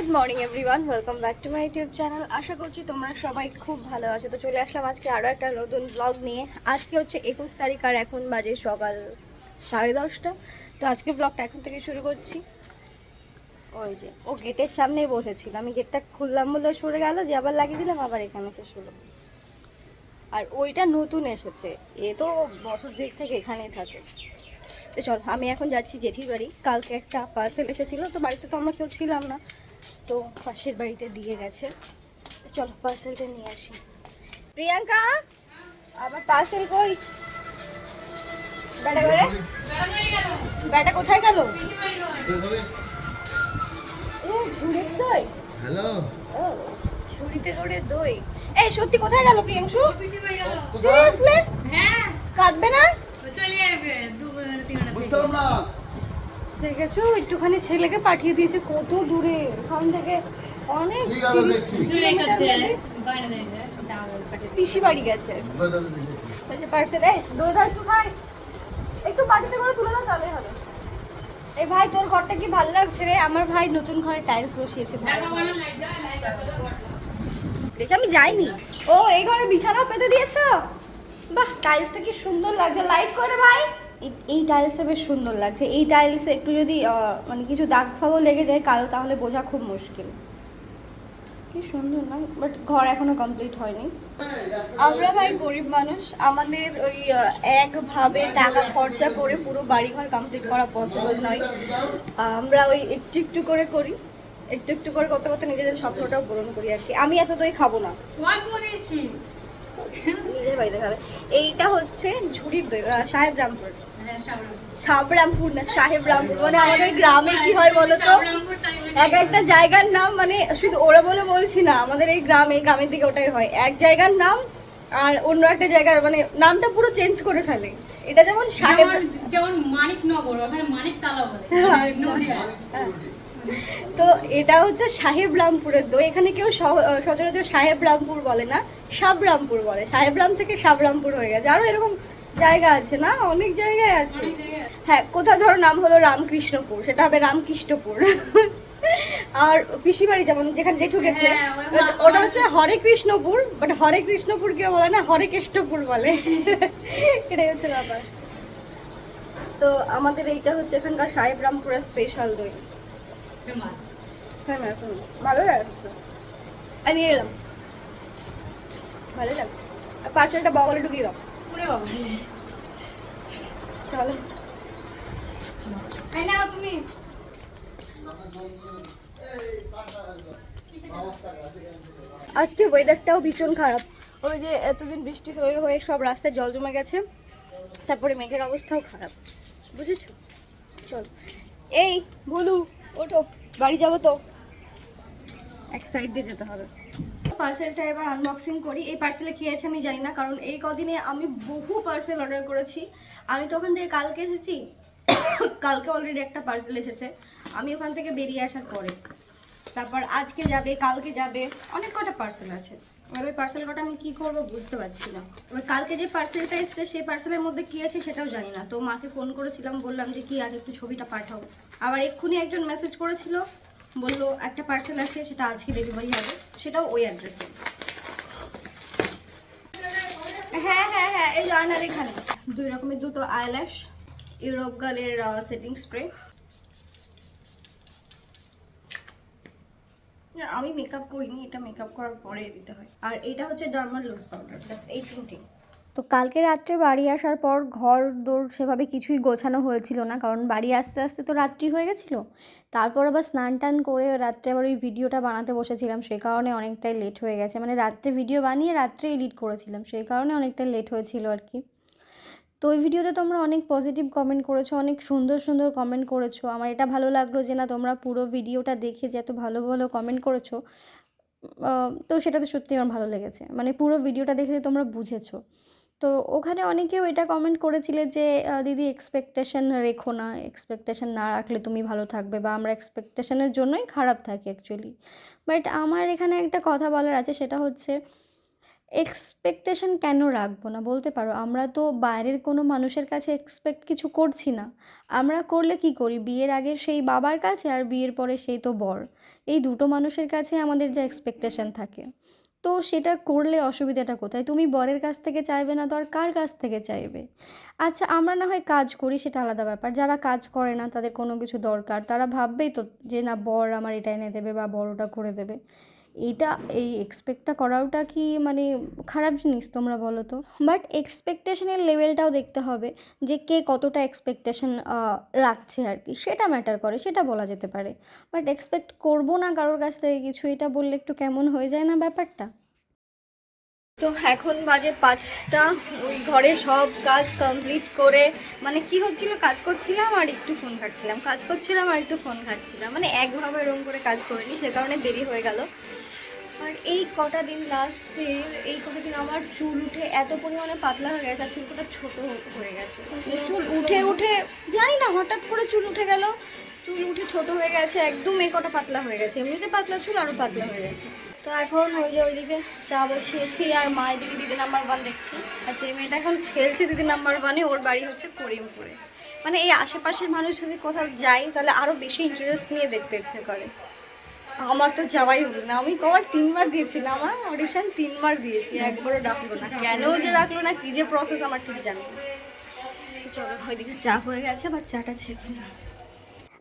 Good morning everyone welcome back to my YouTube channel আশা করছি তোমরা সবাই খুব ভালো আছো। তো চলে আসলাম আজকে আরও একটা নতুন ব্লগ নিয়ে। আজকে হচ্ছে একুশ তারিখ আর এখন বাজে সকাল সাড়ে দশটা। তো আজকে ব্লগটা এখন থেকে শুরু করছি। ওই যে, ও গেটের সামনেই বসেছিল। আমি গেটটা খুললাম বলে সরে গেল, যে আবার লাগিয়ে দিলাম, আবার এখানে এসে শুরু আর ওইটা নতুন এসেছে। এ তো বছর দিক থেকে এখানেই থাকে। তো চল, আমি এখন যাচ্ছি জেঠির বাড়ি। কালকে একটা পার্সেল এসেছিল, তো বাড়িতে তো আমরা কেউ ছিলাম না। তো পাশের বাড়িতে দিয়ে গেছে। চলো পার্সেলটা নিয়ে আসি। প্রিয়াঙ্কা আমার পার্সেল কই? ব্যাটা করে ব্যাটা কোথায় গেল? এ ঝুড়ির দই। হ্যালো। ও ঝুড়িতে করে দই। এই সত্যি কোথায় গেল প্রিয়াংশু? কোথায়? Seriously? কাঁদবে না? বুঝতাম না। দেখেছ একটুখানি ছেলেকে পাঠিয়ে দিয়েছে কত দূরে? ওখান থেকে অনেক পিসি বাড়ি গেছে। একটু খাই একটু পাটিতে করে তুলে দাও তাহলে হবে। এই ভাই তোর ঘরটা কি ভালো লাগছে রে? আমার ভাই নতুন ঘরে টাইলস বসিয়েছে দেখে আমি যাইনি। ও এই ঘরে বিছানাও পেতে দিয়েছ? বাহ টাইলসটা কি সুন্দর লাগছে। লাইট করে ভাই। এই- এই টাইলসটা বেশ সুন্দর লাগছে। এই টাইলসে একটু যদি মানে কিছু দাগ ফাগও লেগে যায় কালো তাহলে বোঝা খুব মুশকিল। কি সুন্দর না? বাট ঘর এখনও কমপ্লিট হয়নি। আমরা ভাই গরিব মানুষ আমাদের ওই একভাবে টাকা খরচা করে পুরো বাড়িঘর কমপ্লিট করা পসিবল নয়। আমরা ওই একটু একটু করে করি একটু একটু করে করতে করতে নিজেদের স্বপ্নটাও পূরণ করি আর কি। আমি এত দই খাব না। নিজের বাড়িতে খাবে। এইটা হচ্ছে ঝুড়ির দই সাহেব রামপুর সাবরামপুর না সাহেব রামপুর মানে আমাদের গ্রামে কি হয় বলো তো? এক একটা জায়গার নাম মানে শুধু ওরা বলে বলছি না আমাদের এই গ্রামে গ্রামের দিকে ওটাই হয়। এক জায়গার নাম আর অন্য একটা জায়গার মানে নামটা পুরো চেঞ্জ করে ফেলে। এটা যেমন সাহেব যেমন মানিকনগর ওখানে মানিক তালা বলে। হ্যাঁ, হ্যাঁ। তো এটা হচ্ছে সাহেব রামপুরের দই এখানে কেউ সচরাচর সাহেব রামপুর বলে না সাবরামপুর বলে। সাহেব রাম থেকে সাবরামপুর হয়ে গেছে। আরও এরকম জায়গা আছে না? অনেক জায়গায় আছে। হ্যাঁ কোথাও ধরো নাম হলো রামকৃষ্ণপুর সেটা হবে রামকৃষ্ণপুর। আর পিসি বাড়ি যেমন যেখানে জেঠু গেছে হ্যাঁ, ওটা হচ্ছে হরে কৃষ্ণপুর বাট হরে কৃষ্ণপুর কেউ বলে না হরে কৃষ্ণপুর বলে। এটাই হচ্ছে ব্যাপার। তো আমাদের এইটা হচ্ছে এখানকার সাহেব রামপুরের স্পেশাল দই। ফেমাস হ্যাঁ ম্যাম ভালো লাগছে আমি নিয়ে এলাম ভালো লাগছে আর পার্সেলটা বগলে ঢুকিয়ে দাও ওরে বাবা চলো তুমি আজকে ওয়েদারটাও ভীষণ খারাপ। ওই যে এতদিন বৃষ্টি হয়ে হয়ে সব রাস্তায় জল জমে গেছে। তারপরে মেঘের অবস্থাও খারাপ। বুঝেছ? চল। এই বলু ওঠো। বাড়ি যাব তো। এক সাইড দিয়ে যেতে হবে। পার্সেলটা এবার আনবক্সিং করি। এই পার্সেলে কী আছে আমি জানি না, কারণ এই কদিনে আমি বহু পার্সেল অর্ডার করেছি। আমি তো ওখান থেকে কালকে এসেছি। কালকে অলরেডি একটা পার্সেল এসেছে। আমি ওখান থেকে বেরিয়ে আসার পরে। তারপর আজকে যাবে, কালকে যাবে, অনেক কটা পার্সেল আছে। এবার ওই পার্সেল কটা আমি কি করব বুঝতে পারছি না। এবার কালকে যে পার্সেলটা এসেছে, সেই পার্সেলের মধ্যে কি আছে সেটাও জানি না। তো মাকে ফোন করেছিলাম, বললাম যে, কি আছে একটু ছবিটা পাঠাও। আবার এক্ষুনি একজন মেসেজ করেছিল, বলল, একটা পার্সেল আছে, সেটা আজকে ডেলিভারি হবে। সেটাও ওই অ্যাড্রেসে হ্যাঁ হ্যাঁ হ্যাঁ এই জানার এখানে। দুই রকমের দুটো আইল্যাশ ইউরোপ গার্লের সেটিং স্প্রে আমি মেকআপ করিনি, এটা মেকআপ করার পরে দিতে হয়। আর এটা হচ্ছে ডার্মাল লুজ পাউডার ব্যাস এই তিনটে। তো কালকে রাত্রে বাড়ি আসার পর ঘর দোর সেভাবে কিছুই গোছানো হয়েছিল না, কারণ বাড়ি আসতে আসতে তো রাত্রি হয়ে গেছিল। তারপর আবার স্নান টান করে রাত্রে আবার ওই ভিডিওটা বানাতে বসেছিলাম সেই কারণে অনেকটাই লেট হয়ে গেছে। মানে রাত্রে ভিডিও বানিয়ে রাত্রে এডিট করেছিলাম সেই কারণে অনেকটাই লেট হয়েছিল আর কি। তো ওই ভিডিওতে তোমরা অনেক পজিটিভ কমেন্ট করেছ, অনেক সুন্দর সুন্দর কমেন্ট করেছ। আমার এটা ভালো লাগল যে, না, তোমরা পুরো ভিডিওটা দেখে যে, এত ভালো ভালো কমেন্ট করেছ। তো সেটাতে সত্যি আমার ভালো লেগেছে। মানে পুরো ভিডিওটা দেখে যে, তোমরা বুঝেছ। তো ওখানে অনেকেও এটা কমেন্ট করেছিলে যে দিদি এক্সপেকটেশন রেখো না। এক্সপেকটেশন না রাখলে তুমি ভালো থাকবে বা আমরা এক্সপেকটেশনের জন্যই খারাপ থাকি অ্যাকচুয়ালি বাট আমার এখানে একটা কথা বলার আছে, সেটা হচ্ছে এক্সপেকটেশন কেন রাখব না? বলতে পারো, আমরা তো বাইরের কোনো মানুষের কাছে এক্সপেক্ট কিছু করছি না। আমরা করলে কি করি? বিয়ের আগে সেই বাবার কাছে আর বিয়ের পরে সেই তো বর। এই দুটো মানুষের কাছে আমাদের যা এক্সপেকটেশন থাকে। তো সেটা করলে অসুবিধাটা কোথায়? তুমি বরের কাছ থেকে চাইবে না তো আর কার কাছ থেকে চাইবে? আচ্ছা আমরা না হয় কাজ করি, সেটা আলাদা ব্যাপার। যারা কাজ করে না, তাদের কোনো কিছু দরকার। তারা ভাববেই তো যে, না, বর আমার এটা এনে দেবে বা বড়টা করে দেবে। এইটা, এই এক্সপেক্টটা করাওটা কি মানে খারাপ জিনিস তোমরা বলো তো? বাট এক্সপেকটেশনের লেভেলটাও দেখতে হবে যে কে কতটা এক্সপেকটেশন রাখছে আর কি। সেটা ম্যাটার করে, সেটা বলা যেতে পারে। বাট এক্সপেক্ট করব না কারোর কাছ থেকে কিছু, এটা বললে একটু কেমন হয়ে যায় না ব্যাপারটা? তো এখন বাজে পাঁচটা। ওই ঘরে সব কাজ কমপ্লিট করে মানে কি হচ্ছিল, কাজ করছিলাম আর একটু ফোন ঘাটছিলাম। কাজ করছিলাম আর একটু ফোন ঘাটছিলাম। মানে একভাবে এরকম করে কাজ করিনি, সে কারণে দেরি হয়ে গেল। আর এই কটা দিন লাস্টে এই কটা দিন আমার চুল উঠে এত পরিমাণে পাতলা হয়ে গেছে, আর চুল কটা ছোট হয়ে গেছে। চুল উঠে উঠে, জানি না, হঠাৎ করে চুল উঠে গেল। চুল উঠে ছোট হয়ে গেছে, একদম এই কটা পাতলা হয়ে গেছে। এমনিতে পাতলা চুল আরও পাতলা হয়ে গেছে। তো এখন ওই যে ওইদিকে চা বসিয়েছি, আর মা এদিকে দিদি নাম্বার ওয়ান দেখছি। আর যে মেয়েটা এখন খেলছে দিদি নাম্বার ওয়ানে ওর বাড়ি হচ্ছে করিমপুরে। মানে এই আশেপাশের মানুষ যদি কোথাও যাই তাহলে আরও বেশি ইন্টারেস্ট নিয়ে দেখতে ইচ্ছে করে। আমার তো যাওয়াই হলো না। আমি কবার তিনবার দিয়েছি না আমার অডিশন তিনবার দিয়েছি। একবারও ডাকলো না। কেন যে ডাকলো না, কি যে প্রসেস আমার ঠিক জানি। তো চলো, ওইদিকে চা হয়ে গেছে বা চাটা ছেঁকে না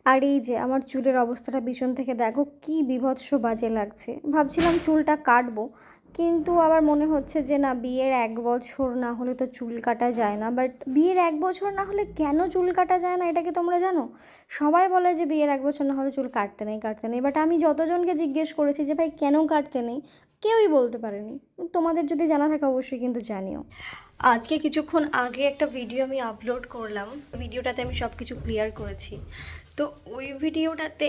আর এই যে আমার চুলের অবস্থাটা পিছন থেকে দেখো, কি বিভৎস বাজে লাগছে। ভাবছিলাম চুলটা কাটবো, কিন্তু আবার মনে হচ্ছে যে না, বিয়ের এক বছর না হলে তো চুল কাটা যায় না। বাট বিয়ের এক বছর না হলে কেন চুল কাটা যায় না, এটা কি তোমরা জানো? সবাই বলে যে বিয়ের এক বছর না হলে চুল কাটতে নেই কাটতে নেই। বাট আমি যতজনকে জিজ্ঞেস করেছি যে, ভাই, কেন কাটতে নেই? কেউই বলতে পারেনি। তোমাদের যদি জানা থাকে, অবশ্যই কিন্তু জানিও। আজকে কিছুক্ষণ আগে একটা ভিডিও আমি আপলোড করলাম। ভিডিওটাতে আমি সব কিছু ক্লিয়ার করেছি। তো ওই ভিডিওটাতে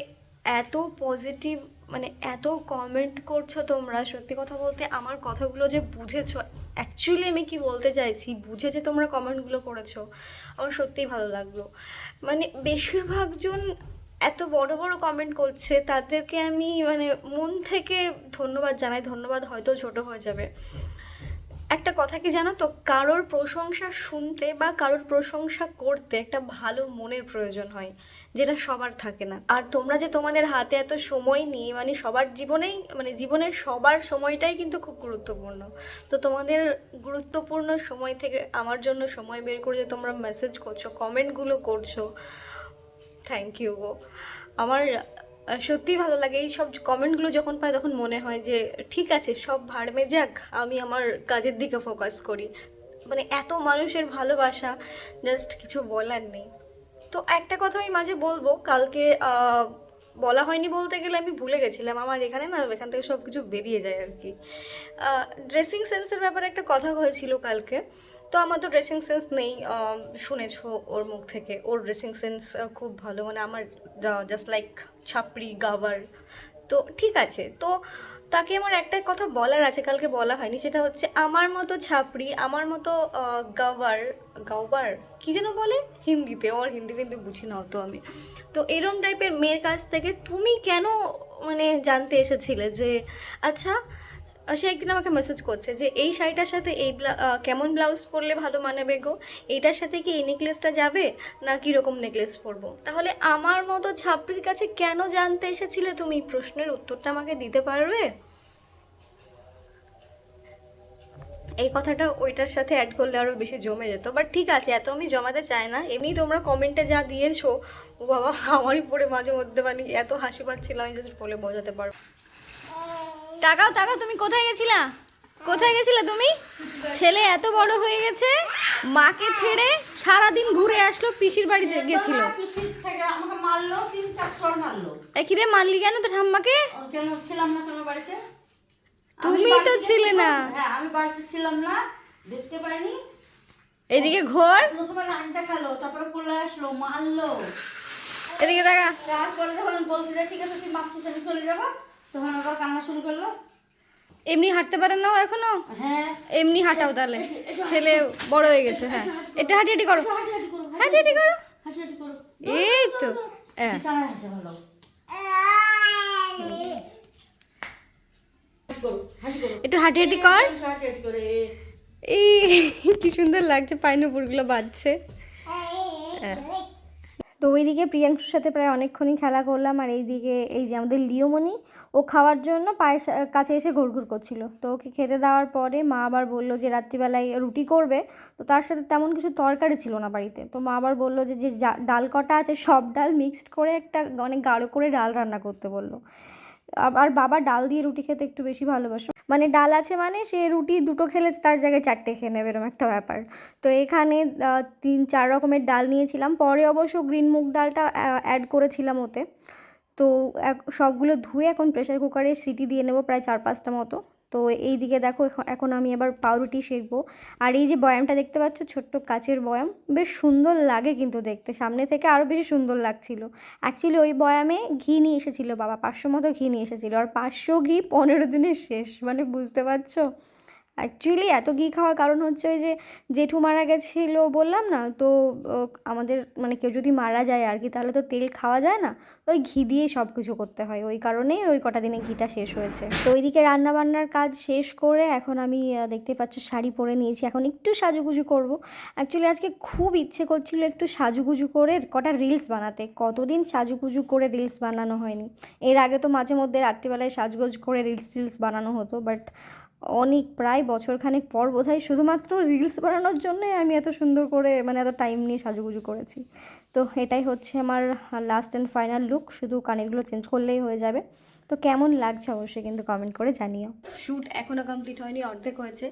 এত পজিটিভ মানে এত কমেন্ট করছ তোমরা, সত্যি কথা বলতে আমার কথাগুলো যে বুঝেছ অ্যাকচুয়ালি আমি কি বলতে চাইছি, বুঝে যে তোমরা কমেন্টগুলো করেছ, আমার সত্যিই ভালো লাগল। মানে বেশিরভাগজন এত বড় বড় কমেন্ট করছে, তাদেরকে আমি মানে মন থেকে ধন্যবাদ জানাই, ধন্যবাদ হয়তো ছোট হয়ে যাবে। একটা কথা কি জানো তো? কারোর প্রশংসা শুনতে বা কারোর প্রশংসা করতে একটা ভালো মনের প্রয়োজন হয়, যেটা সবার থাকে না। আর তোমরা যে তোমাদের হাতে এত সময় নিয়ে মানে সবার জীবনেই মানে জীবনের সবার সময়টাই কিন্তু খুব গুরুত্বপূর্ণ। তো তোমাদের গুরুত্বপূর্ণ সময় থেকে আমার জন্য সময় বের করে যে তোমরা মেসেজ করছ কমেন্টগুলো করছ থ্যাংক ইউ গো। আমার সত্যিই ভালো লাগে। এই সব কমেন্টগুলো যখন পাই তখন মনে হয় যে, ঠিক আছে, সব ভাড়মে যাক আমি আমার কাজের দিকে ফোকাস করি। মানে এত মানুষের ভালোবাসা জাস্ট কিছু বলার নেই। তো একটা কথা আমি মাঝে বলব, কালকে বলা হয়নি বলতে গেলে আমি ভুলে গেছিলাম। আমার এখানে না, এখান থেকে সব কিছু বেরিয়ে যায় আর কি। ড্রেসিং সেন্সের ব্যাপারে একটা কথা হয়েছিল কালকে। তো আমার তো ড্রেসিং সেন্স নেই শুনেছো ওর মুখ থেকে। ওর ড্রেসিং সেন্স খুব ভালো। মানে আমার জাস্ট লাইক ছাপড়ি, গাওয়ার। তো ঠিক আছে। তো তাকে আমার একটা কথা বলার আছে, কালকে বলা হয়নি। সেটা হচ্ছে আমার মতো ছাপড়ি, আমার মতো গাওয়ার গাওয়ার, কি যেন বলে? হিন্দিতে। ওর হিন্দি ফিন্দি বুঝি না অত আমি। তো এরম টাইপের মেয়ের কাছ থেকে তুমি কেন মানে জানতে এসেছিলে যে আচ্ছা সে একদিন আমাকে মেসেজ করছে যে, এই শাড়িটার সাথে এই কেমন ব্লাউজ পরলে ভালো মানাবে গো? এইটার সাথে কি এই নেকলেসটা যাবে? না কীরকম নেকলেস পরবো? তাহলে আমার মতো ছাপড়ির কাছে কেন জানতে এসেছিলে তুমি? প্রশ্নের উত্তরটা আমাকে দিতে পারবে? এই কথাটা ওইটার সাথে অ্যাড করলে আরও বেশি জমে যেত। বাট ঠিক আছে, এত আমি জমাতে চাই না। এমনি তোমরা কমেন্টে যা দিয়েছ, ও বাবা, আমারই পড়ে মাঝে মধ্যে মানে এত হাসি পাচ্ছিল আমি জাস্ট বলে বোঝাতে পারব। টাকাও টাকাও তুমি কোথায় গেছিলা? কোথায় গেছিলে তুমি? ছেলে এত বড় হয়ে গেছে মাকে ছেড়ে সারাদিন ঘুরে আসলো পিসির বাড়িতে গেছিল। আমাকে মারলো কেন তো ঠাম্মাকে? ছিলাম না কেন বাড়িতে? তুমি তো ছিলে না। হ্যাঁ আমি বাড়িতে ছিলাম না দেখতে পাইনি। এদিকে ঘর। দেখাল তারপরে আসলো মারলো। এদিকে দেখা তারপরে যখন বলছি যে ঠিক আছে তুই মারছিস আমি চলে যাব। তখন আবার কান্না শুরু করল? এমনি হাঁটতে পারেন না ও এখনও? হ্যাঁ। এমনি হাঁটাও তাহলে। ছেলে বড় হয়ে গেছে হ্যাঁ। এটা হাঁটি হাঁটি করো। হাঁটি হাঁটি করো হাঁটি হাঁটি করো। হাঁটি হাঁটি করো। এই তো হ্যাঁ। একটু হাঁটি হাঁটি কর। হাঁটি হাঁটি করে এই। কি সুন্দর লাগছে পাইনপুরগুলো বাজছে। হ্যাঁ। তো ওইদিকে প্রিয়াংশুর সাথে প্রায় অনেকক্ষণই খেলা করলাম আর এইদিকে এই যে আমাদের লিওমণি, ও খাওয়ার জন্য পায়ের কাছে এসে ঘুরঘুর করছিল। তো ওকে খেতে দেওয়ার পরে মা আবার বলল যে রাত্রিবেলায় রুটি করবে। তো তার সাথে তেমন কিছু তরকারি ছিল না বাড়িতে। তো মা আবার বলল যে যে ডাল কটা আছে সব ডাল মিক্সড করে একটা অনেক গাঢ় করে ডাল রান্না করতে বলল। আর বাবা ডাল দিয়ে রুটি খেতে একটু বেশি ভালোবাসে। মানে ডাল আছে মানে সে রুটি দুটো খেলে তার জায়গায় চারটে খেয়ে নেবে এরকম একটা ব্যাপার। তো এখানে তিন চার রকমের ডাল নিয়েছিলাম। পরে অবশ্য গ্রিন মুগ ডালটা অ্যাড করেছিলাম ওতে। তো সবগুলো ধুয়ে এখন প্রেশার কুকারে সিটি দিয়ে নেব প্রায় চার পাঁচটা মতো। তো এই দিকে দেখো এখন- আমি এবার পাউরুটি শেখবো আর এই যে বয়ামটা দেখতে পাচ্ছ, ছোট্ট কাচের বয়াম, বেশ সুন্দর লাগে কিন্তু দেখতে। সামনে থেকে আরও বেশি সুন্দর লাগছিল। অ্যাকচুয়ালি ওই বয়ামে ঘি নিয়ে এসেছিল বাবা, পাঁচশো মতো ঘি নিয়ে এসেছিল। আর পাঁচশো ঘি পনেরো দিনে শেষ মানে বুঝতে পারছ? অ্যাকচুয়ালি এত ঘি খাওয়ার কারণ হচ্ছে ওই যে জেঠু মারা গেছিল বললাম না, তো আমাদের মানে কেউ যদি মারা যায় আর কি, তাহলে তো তেল খাওয়া যায় না। ওই ঘি দিয়েই সব কিছু করতে হয়, ওই কারণেই ওই কটা দিনে ঘিটা শেষ হয়েছে। তো ওইদিকে রান্নাবান্নার কাজ শেষ করে এখন আমি দেখতে পাচ্ছ শাড়ি পরে নিয়েছি, এখন একটু সাজুগুজু করব। অ্যাকচুয়ালি আজকে খুব ইচ্ছে করছিল একটু সাজুগুজু করে কটা রিলস বানাতে। কতদিন সাজুগুজু করে রিলস বানানো হয়নি? এর আগে তো মাঝে মধ্যে রাত্রিবেলায় সাজগোজ করে রিলস টিলস বানানো হতো বাট অনেক প্রায় বছরখানেক পর বোধহয় শুধুমাত্র রিলস বানানোর জন্যই আমি এত সুন্দর করে মানে এত টাইম নিয়ে সাজুগুজু করেছি। তো এটাই হচ্ছে আমার লাস্ট অ্যান্ড ফাইনাল লুক শুধু কানেরগুলো চেঞ্জ করলেই হয়ে যাবে। তো কেমন লাগছে অবশ্যই কিন্তু কমেন্ট করে জানিও। শ্যুট এখনও কমপ্লিট হয়নি অর্ধেক হয়েছে।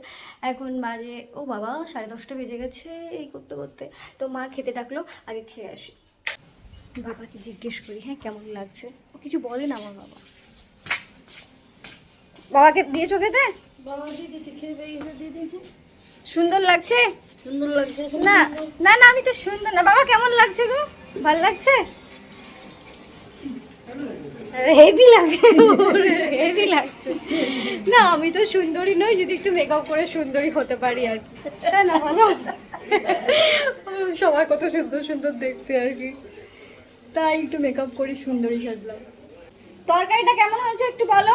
এখন বাজে ও বাবা সাড়ে দশটা বেজে গেছে এই করতে করতে। তো মা খেতে ডাকলো আগে খেয়ে আসি। বাবাকে জিজ্ঞেস করি হ্যাঁ কেমন লাগছে? ও কিছু বলে না আমার বাবা। বাবাকে দিয়েছ খেতে? সুন্দর লাগছে? সুন্দর লাগছে না না না আমি তো সুন্দর না। বাবা কেমন লাগছে গো? ভালো লাগছে? হেভি লাগছে। হেভি লাগছে। না আমি তো সুন্দরী নই যদি একটু মেকআপ করে সুন্দরী হতে পারি আর কি। তাই না ভালো সবার কত সুন্দর সুন্দর দেখতে আর কি। তাই একটু মেকআপ করি সুন্দরী সাজলাম। তরকারিটা কেমন হয়েছে একটু বলো?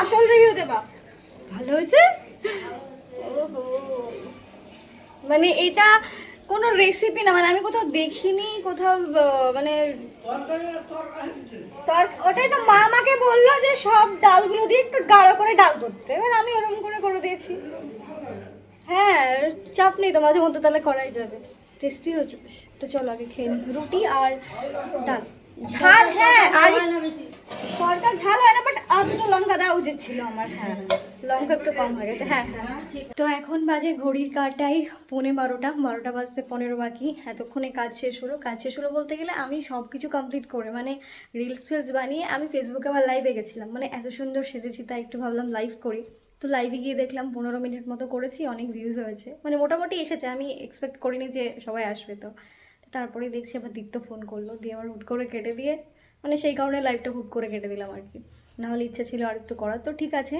আসল রিভিউ দেবা। ভালো হয়েছে? মানে এটা কোনো রেসিপি না মানে আমি কোথাও দেখিনি, কোথাও মানে ওটাই তো মা আমাকে বলল যে সব ডালগুলো দিয়ে একটু গাঢ় করে ডাল করতে। এবার আমি ওরকম করে করে দিয়েছি। হ্যাঁ চাপ নেই তো, মাঝে মধ্যে তাহলে করাই যাবে। টেস্টি বেশ। তো চলো আগে খেয়ে রুটি আর ডাল। ঝাল হ্যাঁ হয় তরকা ঝাল হয় না বাট আর দুটো লঙ্কা দেওয়া উচিত ছিল আমার হ্যাঁ। লঙ্কা একটু কম হয়ে গেছে হ্যাঁ হ্যাঁ। তো এখন বাজে ঘড়ির কাটাই পৌনে বারোটা বারোটা বাজতে পনেরো বাকি। এতক্ষণে কাজ শেষ হলো। কাজ শেষ হলো বলতে গেলে আমি সব কিছু কমপ্লিট করে মানে রিলস ফিলস বানিয়ে আমি ফেসবুকে আবার লাইভে গেছিলাম। মানে এত সুন্দর সেজেছি তাই একটু ভাবলাম লাইভ করি। তো লাইভে গিয়ে দেখলাম পনেরো মিনিট মতো করেছি অনেক ভিউজ হয়েছে। মানে মোটামুটি এসেছে আমি এক্সপেক্ট করিনি যে সবাই আসবে তো তারপরে দেখছি আবার দীপ্ত ফোন করল। দিয়ে আবার হুট করে কেটে দিয়ে মানে সেই কারণে লাইভটা হুট করে কেটে দিলাম আর কি। নাহলে ইচ্ছা ছিল আর একটু করার। তো ঠিক আছে,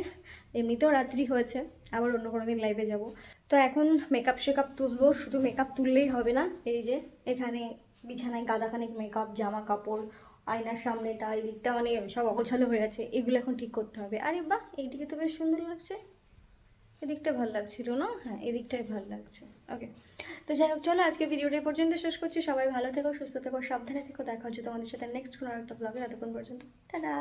এমনিতেও রাত্রি হয়েছে, আবার অন্য কোনো দিন লাইভে যাব। তো এখন মেকআপ শেকআপ তুলবো, শুধু মেকআপ তুললেই হবে না। এই যে, এখানে বিছানায় গাদাখানিক মেকআপ জামা কাপড়, আয়নার সামনেটা এই দিকটা মানে সব অগোছালো হয়ে আছে। এগুলো এখন ঠিক করতে হবে। আরে বাহ, এইদিকে তো বেশ সুন্দর লাগছে। এদিকটা ভালো লাগছিল না? হ্যাঁ এদিকটাই ভালো লাগছে। ওকে তো যাই হোক, চলো আজকে ভিডিওটা পর্যন্ত শেষ করছি। সবাই ভালো থেকো, সুস্থ থেকো, সাবধানে থেকো। দেখা হচ্ছে তোমাদের সাথে নেক্সট কোনো একটা ব্লগে এতক্ষণ পর্যন্ত। টাটা!